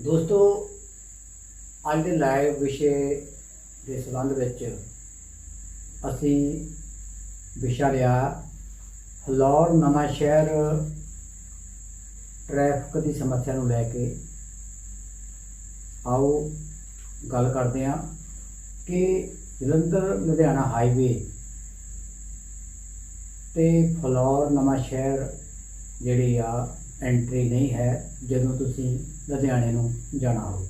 ਦੋਸਤੋ, ਅੱਜ ਦੇ ਲਾਈਵ ਵਿਸ਼ੇ ਦੇ ਸੰਬੰਧ ਵਿੱਚ ਅਸੀਂ ਵਿਸ਼ਾ ਲਿਆ ਫਲੋਰ ਨਵਾਂ ਸ਼ਹਿਰ ਟ੍ਰੈਫਿਕ ਦੀ ਸਮੱਸਿਆ ਨੂੰ ਲੈ ਕੇ। ਆਓ ਗੱਲ ਕਰਦੇ ਹਾਂ ਕਿ ਜਲੰਧਰ, ਲੁਧਿਆਣਾ ਹਾਈਵੇ ਤੇ ਫਲੌਰ ਨਵਾਂ ਸ਼ਹਿਰ ਜਿਹੜੀ ਆ ਐਂਟਰੀ ਨਹੀਂ ਹੈ ਜਦੋਂ ਤੁਸੀਂ ਲੁਧਿਆਣੇ ਨੂੰ ਜਾਣਾ ਹੋ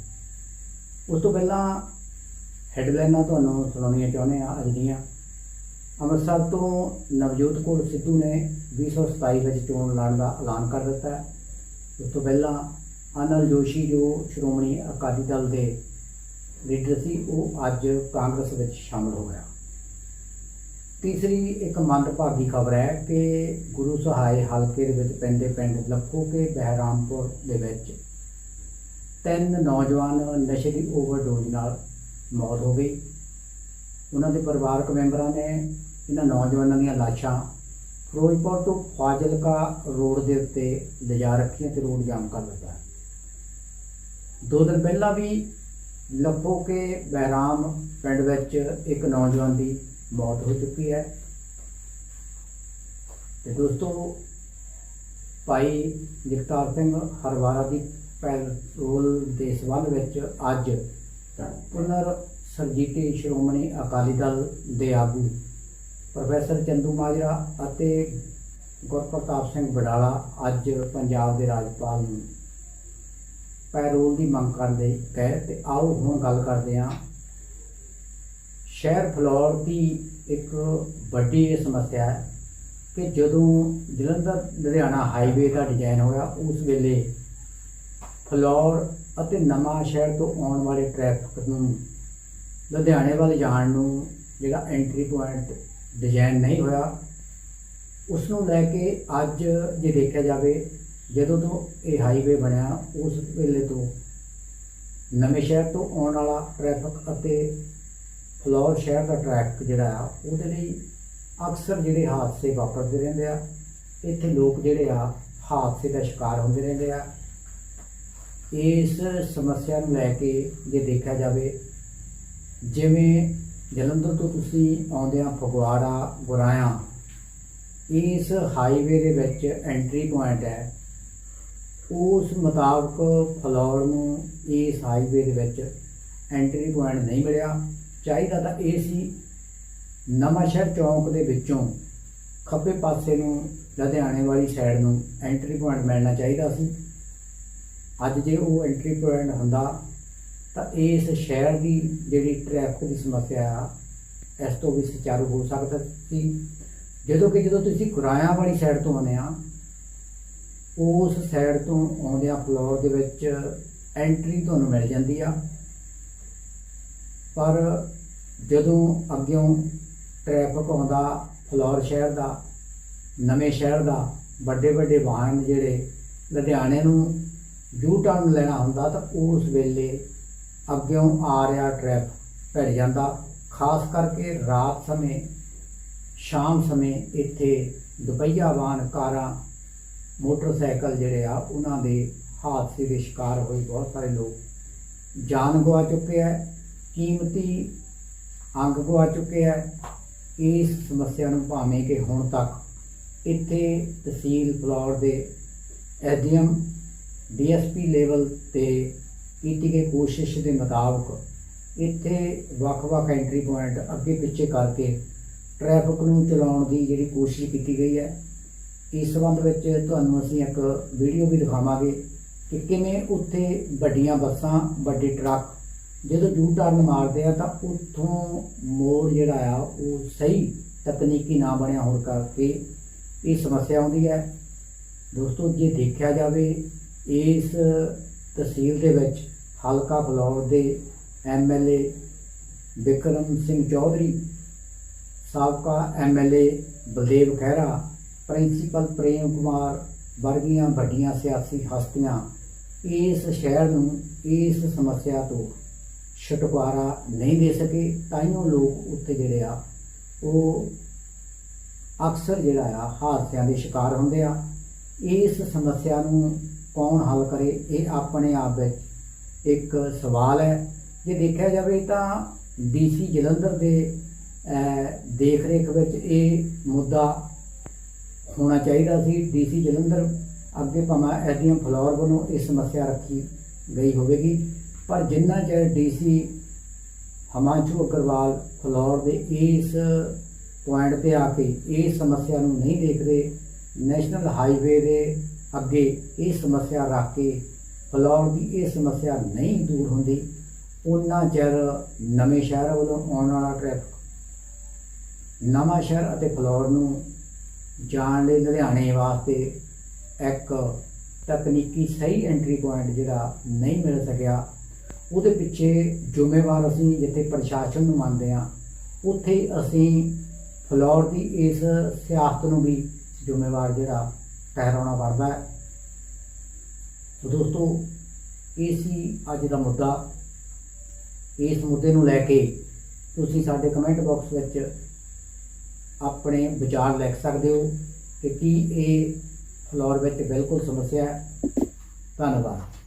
ਉਸ ਤੋਂ ਪਹਿਲਾਂ ਹੈਡਲਾਈਨਾਂ ਤੁਹਾਨੂੰ ਸੁਣਾਉਣੀਆਂ ਚਾਹੁੰਦੇ ਆ ਅੱਜ ਦੀਆਂ। ਅੰਮ੍ਰਿਤਸਰ ਤੋਂ ਨਵਜੋਤ ਕੌਰ ਸਿੱਧੂ ਨੇ 2027 ਵਿੱਚ ਚੋਣ ਲੜਨ ਦਾ ਐਲਾਨ ਕਰ ਦਿੱਤਾ ਹੈ। ਉਸ ਤੋਂ ਪਹਿਲਾਂ ਅਨਲ ਜੋਸ਼ੀ, ਜੋ ਸ਼੍ਰੋਮਣੀ ਅਕਾਲੀ ਦਲ ਦੇ ਲੀਡਰ ਸੀ, ਉਹ ਅੱਜ ਕਾਂਗਰਸ ਵਿੱਚ ਸ਼ਾਮਲ ਹੋ ਗਿਆ। ਤੀਸਰੀ ਇੱਕ ਮੰਦਭਾਗੀ ਖਬਰ ਹੈ ਕਿ ਗੁਰੂ ਸਹਾਇ ਹਲਕੇ ਦੇ ਵਿੱਚ ਪੈਂਦੇ ਪਿੰਡ ਲੱਖੋ ਕੇ ਬਹਿਰਾਮਪੁਰ ਦੇ ਵਿੱਚ ਤਿੰਨ ਨੌਜਵਾਨ ਨਸ਼ੇ ਦੀ ਓਵਰਡੋਜ਼ ਨਾਲ ਮੌਤ ਹੋ ਗਈ। ਉਹਨਾਂ ਦੇ ਪਰਿਵਾਰਕ ਮੈਂਬਰਾਂ ਨੇ ਇਹਨਾਂ ਨੌਜਵਾਨਾਂ ਦੀਆਂ ਲਾਸ਼ਾਂ ਫਿਰੋਜ਼ਪੁਰ ਤੋਂ ਫਾਜ਼ਿਲਕਾ ਰੋਡ ਦੇ ਉੱਤੇ ਲਿਜਾ ਰੱਖੀਆਂ ਤੇ ਰੋਡ ਜਾਮ ਕਰ ਦਿੱਤਾ। ਦੋ ਦਿਨ ਪਹਿਲਾਂ ਵੀ ਲੱਖੋ ਕੇ ਬਹਿਰਾਮ ਪਿੰਡ ਵਿੱਚ ਇੱਕ ਨੌਜਵਾਨ ਦੀ ਮੌਤ ਹੋ ਚੁੱਕੀ ਹੈ ਤੇ ਦੋਸਤੋ ਭਾਈ ਜਗਤਾਰ ਸਿੰਘ ਹਰਵਾਰਾ ਦੀ ਪੈਰੋਲ ਦੇ ਸਬੰਧ ਵਿੱਚ ਅੱਜ ਪੁਨਰ ਸਰਜੀਤੀ ਸ਼੍ਰੋਮਣੀ ਅਕਾਲੀ ਦਲ ਦੇ ਆਗੂ ਪ੍ਰੋਫੈਸਰ ਚੰਦੂ ਮਾਜਰਾ ਅਤੇ ਗੁਰਪ੍ਰਤਾਪ ਸਿੰਘ ਬਡਾਲਾ ਅੱਜ ਪੰਜਾਬ ਦੇ ਰਾਜਪਾਲ ਨੂੰ ਪੈਰੋਲ ਦੀ ਮੰਗ ਕਰਦੇ ਗਏ ਤੇ ਆਓ ਹੁਣ ਗੱਲ ਕਰਦੇ ਹਾਂ ਸ਼ਹਿਰ ਫਲੋਰ ਦੀ ਇੱਕ ਵੱਡੀ ਇਹ ਸਮੱਸਿਆ ਹੈ ਕਿ ਜਦੋਂ ਜਲੰਧਰ, ਲੁਧਿਆਣਾ ਹਾਈਵੇ ਦਾ ਡਿਜ਼ਾਈਨ ਹੋਇਆ, ਉਸ ਵੇਲੇ ਫਲੋਰ ਅਤੇ ਨਵਾਂ ਸ਼ਹਿਰ ਤੋਂ ਆਉਣ ਵਾਲੇ ਟ੍ਰੈਫਿਕ ਨੂੰ, ਲੁਧਿਆਣੇ ਵੱਲ ਜਾਣ ਨੂੰ ਜਿਹੜਾ ਐਂਟਰੀ ਪੁਆਇੰਟ ਡਿਜ਼ਾਈਨ ਨਹੀਂ ਹੋਇਆ, ਉਸ ਨੂੰ ਲੈ ਕੇ ਅੱਜ ਜੇ ਦੇਖਿਆ ਜਾਵੇ, ਜਦੋਂ ਤੋਂ ਇਹ ਹਾਈਵੇ ਬਣਿਆ, ਉਸ ਵੇਲੇ ਤੋਂ ਨਵੇਂ ਸ਼ਹਿਰ ਤੋਂ ਆਉਣ ਵਾਲਾ ਟ੍ਰੈਫਿਕ ਅਤੇ ਫਲੋਰ ਸ਼ਹਿਰ ਦਾ ਟ੍ਰੈਫਿਕ ਜਿਹੜਾ ਆ, ਉਹਦੇ ਲਈ ਅਕਸਰ ਜਿਹੜੇ ਹਾਦਸੇ ਵਾਪਰਦੇ ਰਹਿੰਦੇ ਆ। ਇੱਥੇ ਲੋਕ ਜਿਹੜੇ ਆ, ਹਾਦਸੇ ਦਾ ਸ਼ਿਕਾਰ ਹੁੰਦੇ ਰਹਿੰਦੇ ਆ। ਇਸ ਸਮੱਸਿਆ ਨੂੰ ਲੈ ਕੇ ਜੇ ਦੇਖਿਆ ਜਾਵੇ, ਜਿਵੇਂ ਜਲੰਧਰ ਤੋਂ ਤੁਸੀਂ ਆਉਂਦੇ ਆ ਫਗਵਾੜਾ, ਗੁਰਾਇਆ, ਇਸ ਹਾਈਵੇ ਦੇ ਵਿੱਚ ਐਂਟਰੀ ਪੁਆਇੰਟ ਹੈ। ਉਸ ਮੁਤਾਬਕ ਫਲੌਰ ਨੂੰ ਇਸ ਹਾਈਵੇ ਦੇ ਵਿੱਚ ਐਂਟਰੀ ਪੁਆਇੰਟ ਨਹੀਂ ਮਿਲਿਆ। ਚਾਹੀਦਾ ਤਾਂ ਇਹ ਸੀ, ਨਵਾਂ ਸ਼ਹਿਰ ਚੌਂਕ ਦੇ ਵਿੱਚੋਂ ਖੱਬੇ ਪਾਸੇ ਨੂੰ ਲੁਧਿਆਣੇ ਵਾਲੀ ਸਾਈਡ ਨੂੰ ਐਂਟਰੀ ਪੁਆਇੰਟ ਮਿਲਣਾ ਚਾਹੀਦਾ ਸੀ। ਅੱਜ ਜੇ ਉਹ ਐਂਟਰੀ ਪੁਆਇੰਟ ਹੁੰਦਾ, ਤਾਂ ਇਸ ਸ਼ਹਿਰ ਦੀ ਜਿਹੜੀ ਟ੍ਰੈਫਿਕ ਦੀ ਸਮੱਸਿਆ ਆ, ਇਸ ਤੋਂ ਵੀ ਸੁਚਾਰੂ ਹੋ ਸਕਦਾ ਸੀ। ਜਦੋਂ ਕਿ ਜਦੋਂ ਤੁਸੀਂ ਗੁਰਾਇਆ ਵਾਲੀ ਸਾਈਡ ਤੋਂ ਆਉਂਦੇ ਆ, ਉਸ ਸਾਈਡ ਤੋਂ ਆਉਂਦਿਆਂ ਫਲੋਰ ਦੇ ਵਿੱਚ ਐਂਟਰੀ ਤੁਹਾਨੂੰ ਮਿਲ ਜਾਂਦੀ ਆ। ਪਰ ਜਦੋਂ ਅੱਗਿਓਂ ਟ੍ਰੈਫਿਕ ਆਉਂਦਾ, ਫਲੋਰ ਸ਼ਹਿਰ ਦਾ, ਨਵੇਂ ਸ਼ਹਿਰ ਦਾ, ਵੱਡੇ ਵੱਡੇ ਵਾਹਨ ਜਿਹੜੇ ਲੁਧਿਆਣੇ ਨੂੰ ਯੂ ਟਰਨ ਲੈਣਾ ਹੁੰਦਾ ਤਾਂ ਉਸ ਵੇਲੇ ਅੱਗਿਓਂ ਆ ਰਿਹਾ ਟ੍ਰੈਫਿਕ ਭਿੜ ਜਾਂਦਾ। ਖਾਸ ਕਰਕੇ ਰਾਤ ਸਮੇਂ, ਸ਼ਾਮ ਸਮੇਂ ਇੱਥੇ ਦੁਪਹੀਆ ਵਾਹਨ, ਕਾਰਾਂ, ਮੋਟਰਸਾਈਕਲ ਜਿਹੜੇ ਆ, ਉਹਨਾਂ ਦੇ ਹਾਦਸੇ ਦੇ ਸ਼ਿਕਾਰ ਹੋਏ। ਬਹੁਤ ਸਾਰੇ ਲੋਕ ਜਾਨ ਗਵਾ ਚੁੱਕੇ ਆ। ਕੀਮਤੀ ਅੰਗ ਗਵਾ ਚੁੱਕੇ ਆ। ਇਸ ਸਮੱਸਿਆ ਨੂੰ ਭਾਵੇਂ ਕਿ ਹੁਣ ਤੱਕ ਇੱਥੇ ਤਹਿਸੀਲ ਫਲੌਰ ਦੇ ਐਸਡੀਐਮ, ਡੀਐਸਪੀ ਲੈਵਲ ਤੇ ਕੀਤੀ ਗਈ ਕੋਸ਼ਿਸ਼ ਦੇ ਮੁਤਾਬਕ ਇੱਥੇ ਵੱਖ-ਵੱਖ ਐਂਟਰੀ ਪੁਆਇੰਟ ਅੱਗੇ ਪਿੱਛੇ ਕਰਕੇ ਟ੍ਰੈਫਿਕ ਨੂੰ ਚਲਾਉਣ ਦੀ ਜਿਹੜੀ ਕੋਸ਼ਿਸ਼ ਕੀਤੀ ਗਈ ਹੈ। ਇਸ ਸੰਬੰਧ ਵਿੱਚ ਤੁਹਾਨੂੰ ਅਸੀਂ ਇੱਕ ਵੀਡੀਓ ਵੀ ਦਿਖਾਵਾਂਗੇ ਕਿ ਕਿਵੇਂ ਉੱਥੇ ਵੱਡੀਆਂ ਬੱਸਾਂ, ਵੱਡੇ ਟਰੱਕ ਜਦੋਂ ਯੂ ਟਰਨ ਮਾਰਦੇ ਆ ਤਾਂ ਉੱਥੋਂ ਮੋੜ ਜਿਹੜਾ ਆ, ਉਹ ਸਹੀ ਤਕਨੀਕੀ ਨਾ ਬਣਿਆ ਹੋਣ ਕਰਕੇ ਇਹ ਸਮੱਸਿਆ ਆਉਂਦੀ ਹੈ। ਦੋਸਤੋ, ਜੇ ਦੇਖਿਆ ਜਾਵੇ, ਇਸ ਤਹਿਸੀਲ ਦੇ ਵਿੱਚ ਹਲਕਾ ਫਲੌਰ ਦੇ ਐਮਐਲਏ ਵਿਕਰਮ ਸਿੰਘ ਚੌਧਰੀ, ਸਾਬਕਾ ਐਮਐਲਏ ਬਲਦੇਵ ਖਹਿਰਾ, ਪ੍ਰਿੰਸੀਪਲ ਪ੍ਰੇਮ ਕੁਮਾਰ ਵਰਗੀਆਂ ਵੱਡੀਆਂ ਸਿਆਸੀ ਹਸਤੀਆਂ ਇਸ ਸ਼ਹਿਰ ਨੂੰ ਇਸ ਸਮੱਸਿਆ ਤੋਂ ਛੁਟਕਾਰਾ ਨਹੀਂ ਦੇ ਸਕੇ ਤਾਂ ਉਹ ਲੋਕ ਉੱਥੇ ਜਿਹੜੇ ਆ, ਉਹ ਅਕਸਰ ਜਿਹੜਾ ਆ ਹਾਦਸਿਆਂ ਦੇ ਸ਼ਿਕਾਰ ਹੁੰਦੇ ਆ। ਇਸ ਸਮੱਸਿਆ ਨੂੰ ਕੌਣ ਹੱਲ ਕਰੇ, ਇਹ ਆਪਣੇ ਆਪ ਵਿੱਚ ਇੱਕ ਸਵਾਲ ਹੈ। ਜੇ ਦੇਖਿਆ ਜਾਵੇ ਤਾਂ ਡੀਸੀ ਜਲੰਧਰ ਦੇ ਦੇਖ ਰੇਖ ਵਿੱਚ ਇਹ ਮੁੱਦਾ ਹੋਣਾ ਚਾਹੀਦਾ ਸੀ। ਡੀਸੀ ਜਲੰਧਰ ਅੱਗੇ ਭਾਵੇਂ ਐਡੀਐਮ ਫਲੋਰ ਵੱਲੋਂ ਇਹ ਸਮੱਸਿਆ ਰੱਖੀ ਗਈ ਹੋਵੇਗੀ। ਪਰ ਜਿੰਨਾ ਚਿਰ ਡੀਸੀ ਹਿਮਾਂਸ਼ੂ ਅਗਰਵਾਲ ਫਲੋਰ ਦੇ ਇਸ ਪੁਆਇੰਟ ਤੇ ਆ ਕੇ ਇਸ ਸਮੱਸਿਆ ਨੂੰ ਨਹੀਂ ਦੇਖਦੇ, ਨੈਸ਼ਨਲ ਹਾਈਵੇ ਦੇ ਅੱਗੇ ਇਹ ਸਮੱਸਿਆ ਰੱਖ ਕੇ ਫਲੋਰ ਦੀ ਇਹ ਸਮੱਸਿਆ ਨਹੀਂ ਦੂਰ ਹੁੰਦੀ, ਉਹਨਾਂ ਚਿਰ ਨਵੇਂ ਸ਼ਹਿਰ ਵੱਲੋਂ ਆਉਣ ਵਾਲਾ ਟ੍ਰੈਫਿਕ ਨਵਾਂ ਸ਼ਹਿਰ ਅਤੇ ਫਲੋਰ ਨੂੰ ਜਾਣ ਲਈ ਲੁਧਿਆਣੇ ਵਾਸਤੇ ਇੱਕ ਤਕਨੀਕੀ ਸਹੀ ਐਂਟਰੀ ਪੁਆਇੰਟ ਜਿਹੜਾ ਨਹੀਂ ਮਿਲ ਸਕਿਆ ਉਹਦੇ ਪਿੱਛੇ ਜ਼ਿੰਮੇਵਾਰ ਅਸੀਂ ਜਿੱਥੇ ਪ੍ਰਸ਼ਾਸਨ ਨੂੰ ਮੰਨਦੇ ਹਾਂ, ਉੱਥੇ ਅਸੀਂ ਫਲੋਰ ਦੀ ਇਸ ਸਿਆਸਤ ਨੂੰ ਵੀ ਜ਼ਿੰਮੇਵਾਰ ਜਿਹੜਾ ਠਹਿਰਾਉਣਾ ਪੜਦਾ ਹੈ। ਸੋ ਦੋਸਤੋ, ਇਹ ਸੀ ਅੱਜ ਦਾ ਮੁੱਦਾ। ਇਸ ਮੁੱਦੇ ਨੂੰ ਲੈ ਕੇ ਤੁਸੀਂ ਸਾਡੇ ਕਮੈਂਟ ਬਾਕਸ ਵਿੱਚ ਆਪਣੇ ਵਿਚਾਰ ਲਿਖ ਸਕਦੇ ਹੋ ਕਿ ਕੀ ਇਹ ਫਲੋਰ ਵਿੱਚ ਬਿਲਕੁਲ ਸਮੱਸਿਆ ਹੈ। ਧੰਨਵਾਦ।